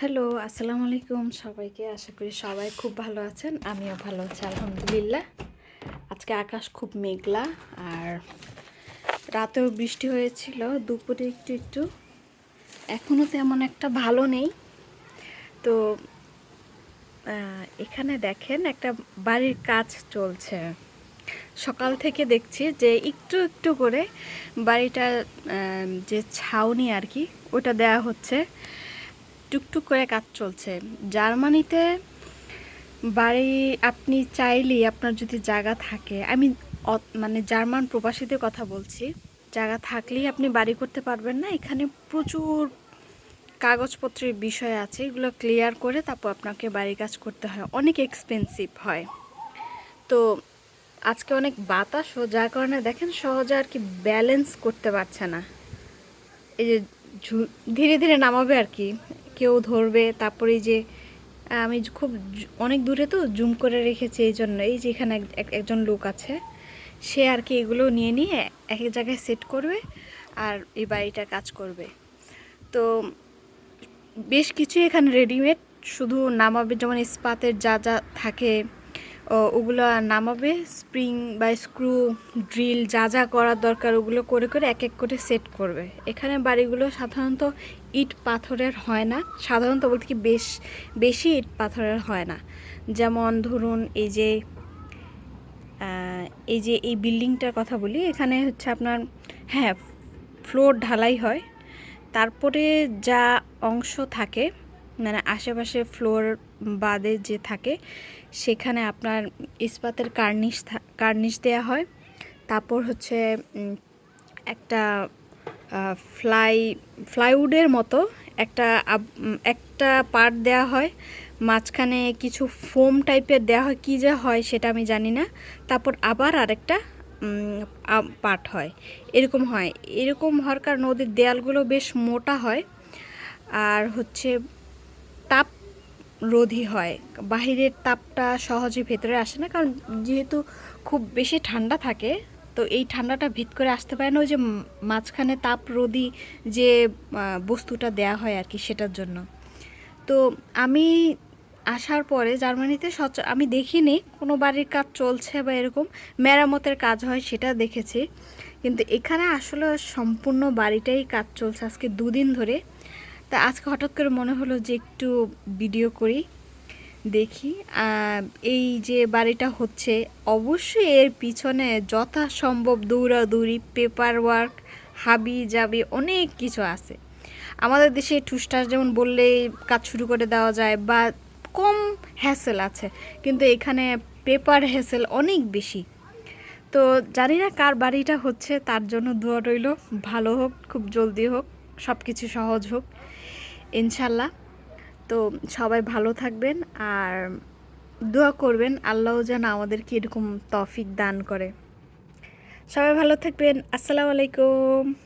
Hello, আসসালামু আলাইকুম সবাইকে। আশা করি সবাই খুব ভালো আছেন, আমিও ভালো আছি, আলহামদুলিল্লাহ। আজকে আকাশ খুব মেঘলা আর রাতেও বৃষ্টি হয়েছিল, দুপুরে একটু একটু। এখনও তেমন একটা ভালো নেই। তো এখানে দেখেন একটা বাড়ির কাজ চলছে। সকাল থেকে দেখছি যে একটু একটু করে বাড়িটার যে ছাউনি আর কি, ওটা দেয়া হচ্ছে। টুকটুক করে কাজ চলছে। জার্মানিতে বাড়ি আপনি চাইলেই আপনার যদি জায়গা থাকে আমি মানে জার্মান প্রবাসীদের কথা বলছি, জায়গা থাকলেই আপনি বাড়ি করতে পারবেন না। এখানে প্রচুর কাগজপত্রের বিষয় আছে, এগুলো ক্লিয়ার করে তারপর আপনাকে বাড়ি কাজ করতে হয়। অনেক এক্সপেন্সিভ হয়। তো আজকে অনেক বাতাসও যার কারণে দেখেন সহজে আর কি ব্যালেন্স করতে পারছে না। এই যে ধীরে ধীরে নামাবে আর কি। কেউ ধরবে, তারপরে যে, আমি খুব অনেক দূরে তো জুম করে রেখেছি এই জন্য, এই যে এখানে এক- এক- একজন লোক আছে, সে আর কি এগুলো নিয়ে নিয়ে এক এক জায়গায় সেট করবে আর এই বাড়িটা কাজ করবে। তো বেশ কিছু এখানে রেডিমেড শুধু নামাবে, যেমন ইস্পাতের যা যা থাকে ওগুলো নামাবে। স্প্রিং বা স্ক্রু, ড্রিল যা যা করার দরকার ওগুলো করে করে এক এক করে সেট করবে। এখানে বাড়িগুলো সাধারণত ইট পাথরের হয় না। সাধারণত বলতে কি বেশ, বেশি ইট পাথরের হয় না। যেমন ধরুন এই যে এই যে এই বিল্ডিংটার কথা বলি, এখানে হচ্ছে আপনার হ্যাঁ ফ্লোর ঢালাই হয়। তারপরে যা অংশ থাকে মানে আশেপাশে ফ্লোর বাদে যে থাকে, সেখানে আপনার ইস্পাতের কার্নিশ কার্নিশ দেওয়া হয়। তারপর হচ্ছে একটা ফ্লাই ফ্লাইউডের মতো একটা একটা পার্ট দেওয়া হয়। মাঝখানে কিছু ফোম টাইপের দেওয়া হয়, কী যে হয় সেটা আমি জানি না। তারপর আবার আরেকটা পার্ট হয়। এরকম হয়। এরকম হওয়ার কারণে ওদের দেয়ালগুলো বেশ মোটা হয়। আর হচ্ছে তাপ রোধী হয়। বাহিরের তাপটা সহজে ভেতরে আসে না, কারণ যেহেতু খুব বেশি ঠান্ডা থাকে, তো এই ঠান্ডাটা ভিত করে আসতে পারে না। ওই যে মাঝখানে তাপ তাপরোধী যে বস্তুটা দেয়া হয় আর কি সেটার জন্য। তো আমি আসার পরে জার্মানিতে সচ, আমি দেখিনি, কোনো বাড়ির কাজ চলছে বা এরকম, মেরামতের কাজ হয় সেটা দেখেছি। কিন্তু এখানে আসলে সম্পূর্ণ বাড়িটাই কাজ চলছে আজকে দুদিন ধরে। তা আজকে হঠাৎ করে মনে হলো যে একটু ভিডিও করি, দেখি। এই যে বাড়িটা হচ্ছে, অবশ্যই এর পিছনে যথাসম্ভব দৌড়াদৌড়ি পেপার ওয়ার্ক হাবি জাবি অনেক কিছু আছে। আমাদের দেশে ঠুসটাস যেমন বললেই কাজ শুরু করে দেওয়া যায় বা কম হ্যাসেল আছে, কিন্তু এখানে পেপার হ্যাসেল অনেক বেশি। তো জানি না কার বাড়িটা হচ্ছে, তার জন্য দোয়া রইল, ভালো হোক, খুব জলদি হোক। সব কিছু সহজ হোক। ইনশাল্লাহ। তো সবাই ভালো থাকবেন আর দোয়া করবেন আল্লাহ যেন আমাদেরকে এরকম তফিক দান করে। সবাই ভালো থাকবেন। আসসালামু আলাইকুম।